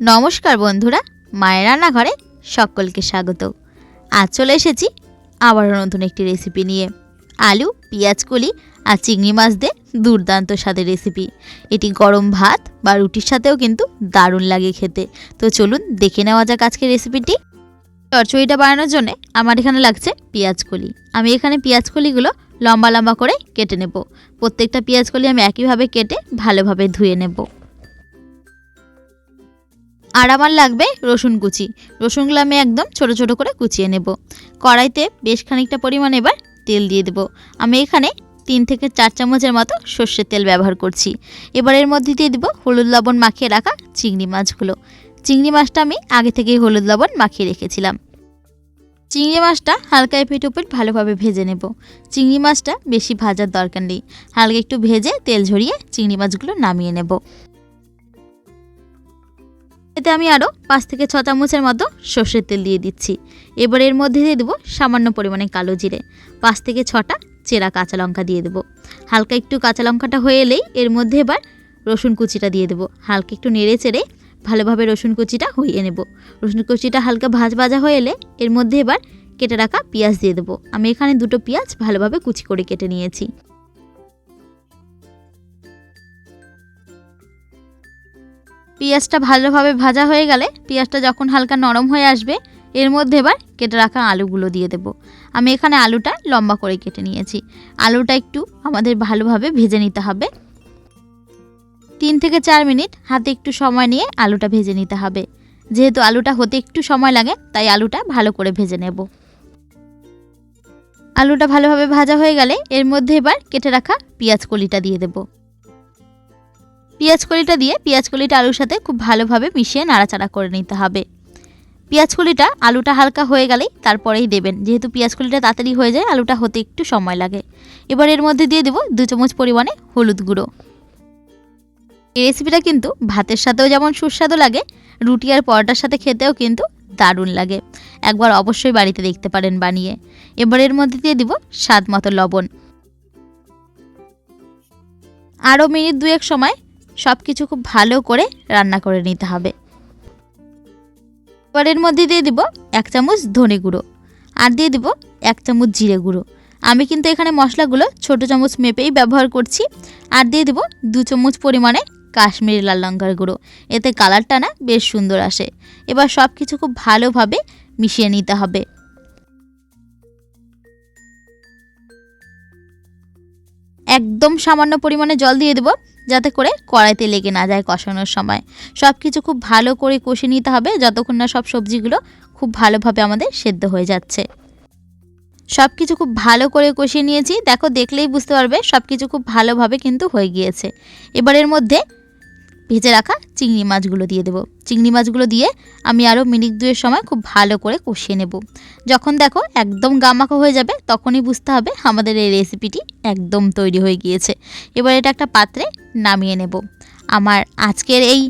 নমস্কার বন্ধুরা, মায়ের রান্নাঘরে সকলকে স্বাগত। আজ চলে এসেছি আবারও নতুন একটি রেসিপি নিয়ে। আলু, পেঁয়াজ, কলি আর চিংড়ি মাছ দিয়ে দুর্দান্ত স্বাদের রেসিপি এটি গরম ভাত বা রুটির সাথেও কিন্তু দারুণ লাগে খেতে। তো চলুন দেখে নেওয়া যাক আজকের রেসিপিটি চচ্চড়িটা বানানোর জন্য আমার এখানে লাগছে পেঁয়াজ কলি। আমি এখানে পেঁয়াজ কলিগুলো লম্বা লম্বা করে কেটে নেব। প্রত্যেকটা পেঁয়াজ কলি আমি একইভাবে কেটে ভালোভাবে ধুয়ে নেব। আর আমার লাগবে রসুন কুচি। রসুনগুলো আমি একদম ছোট ছোট করে কুচিয়ে নেব। কড়াইতে বেশ খানিকটা পরিমাণ এবার তেল দিয়ে দেব। আমি এখানে তিন থেকে চার চামচের মতো সর্ষের তেল ব্যবহার করছি। এবার এর মধ্যে দিয়ে দেবো হলুদ লবণ মাখিয়ে রাখা চিংড়ি মাছগুলো। চিংড়ি মাছটা আমি আগে থেকেই হলুদ লবণ মাখিয়ে রেখেছিলাম। চিংড়ি মাছটা হালকা এপিট ওপিট ভালোভাবে ভেজে নেব। চিংড়ি মাছটা বেশি ভাজার দরকার নেই। হালকা একটু ভেজে তেল ঝরিয়ে চিংড়ি মাছগুলো নামিয়ে নেব। এতে আমি আরও পাঁচ থেকে ছ চামচের মতো সর্ষের তেল দিয়ে দিচ্ছি। এবার এর মধ্যে দিয়ে দেবো সামান্য পরিমাণে কালো জিরে। পাঁচ থেকে ছটা চেরা কাঁচা লঙ্কা দিয়ে দেবো। হালকা একটু কাঁচা লঙ্কাটা হয়ে এলেই এর মধ্যে এবার রসুন কুচিটা দিয়ে দেবো। হালকা একটু নেড়ে চেড়ে ভালোভাবে রসুন কুচিটা হইয়ে নেব। রসুন কুচিটা হালকা ভাজ ভাজা হয়ে এলে এর মধ্যে এবার কেটে রাখা পেঁয়াজ দিয়ে দেবো। আমি এখানে দুটো পেঁয়াজ ভালোভাবে কুচি করে কেটে নিয়েছি। পেঁয়াজটা ভালোভাবে ভাজা হয়ে গেলে পেঁয়াজটা যখন হালকা নরম হয়ে আসবে, এর মধ্যে এবার কেটে রাখা আলুগুলো দিয়ে দেব। আমি এখানে আলুটা লম্বা করে কেটে নিয়েছি। আলুটা একটু আমাদের ভালোভাবে ভেজে নিতে হবে। তিন থেকে চার মিনিট হাতে একটু সময় নিয়ে আলুটা ভেজে নিতে হবে। যেহেতু আলুটা হতে একটু সময় লাগে, তাই আলুটা ভালো করে ভেজে নেব। আলুটা ভালোভাবে ভাজা হয়ে গেলে এর মধ্যে এবার কেটে রাখা পেঁয়াজ কলিটা দিয়ে দেবো। পেঁয়াজ কলিটা দিয়ে পেঁয়াজ কলিটা আলুর সাথে খুব ভালোভাবে মিশিয়ে নাড়াচাড়া করে নিতে হবে। পেঁয়াজ কলিটা আলুটা হালকা হয়ে গেলেই তারপরেই দেবেন। যেহেতু পেঁয়াজ কলিটা তাড়াতাড়ি হয়ে যায়, আলুটা হতে একটু সময় লাগে। এবার এর মধ্যে দিয়ে দেবো দু চামচ পরিমাণে হলুদ গুঁড়ো। এই রেসিপিটা কিন্তু ভাতের সাথেও যেমন সুস্বাদু লাগে, রুটি আর পরোটার সাথে খেতেও কিন্তু দারুণ লাগে। একবার অবশ্যই বাড়িতে দেখতে পারেন বানিয়ে। এবার এর মধ্যে দিয়ে দিব স্বাদ মতো লবণ। আরও মিনিট দুয়েক সময় সব কিছু খুব ভালো করে রান্না করে নিতে হবে। এর মধ্যে দিয়ে দিব এক চামচ ধনে গুঁড়ো আর দিয়ে দিব এক চামচ জিরে গুঁড়ো। আমি কিন্তু এখানে মশলাগুলো ছোট চামচ মেপেই ব্যবহার করছি আর দিয়ে দিব দু চামচ পরিমাণে কাশ্মীরি লাল লঙ্কার গুঁড়ো। এতে কালারটা না বেশ সুন্দর আসে। এবার সব কিছু খুব ভালোভাবে মিশিয়ে নিতে হবে। একদম সামান্য পরিমাণে জল দিয়ে দেবো যাতে করে কড়াইতে লেগে না যায় কষানোর সময়। সব কিছু খুব ভালো করে কষে নিতে হবে, যতক্ষণ না সব সবজিগুলো খুব ভালোভাবে আমাদের সেদ্ধ হয়ে যাচ্ছে। সব কিছু খুব ভালো করে কষিয়ে নিয়েছি। দেখো, দেখলেই বুঝতে পারবে সব কিছু খুব ভালোভাবে কিন্তু হয়ে গিয়েছে। এবারের মধ্যে ভেজে রাখা চিংড়ি মাছগুলো দিয়ে দেবো। চিংড়ি মাছগুলো দিয়ে আমি আরও মিনিট দুয়ের সময় খুব ভালো করে কষিয়ে নেব। যখন দেখো একদম গামাখা হয়ে যাবে, তখনই বুঝতে হবে আমাদের এই রেসিপিটি একদম তৈরি হয়ে গিয়েছে। এবার এটা একটা পাত্রে নামিয়ে নেব। আমার আজকের এই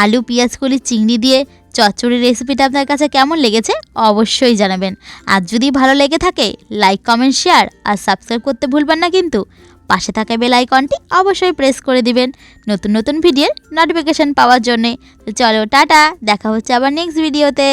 আলু, পেঁয়াজ, কলি, চিংড়ি দিয়ে চচ্চড়ির রেসিপিটা আপনার কাছে কেমন লেগেছে অবশ্যই জানাবেন। আর যদি ভালো লেগে থাকে লাইক কমেন্ট শেয়ার আর সাবস্ক্রাইব করতে ভুলবেন না কিন্তু। পাশে থাকা বেল আইকনটি অবশ্যই প্রেস করে দিবেন। নতুন নতুন ভিডিওর নোটিফিকেশান পাওয়ার জন্যে। চলো, টাটা। দেখা হচ্ছে আবার নেক্সট ভিডিওতে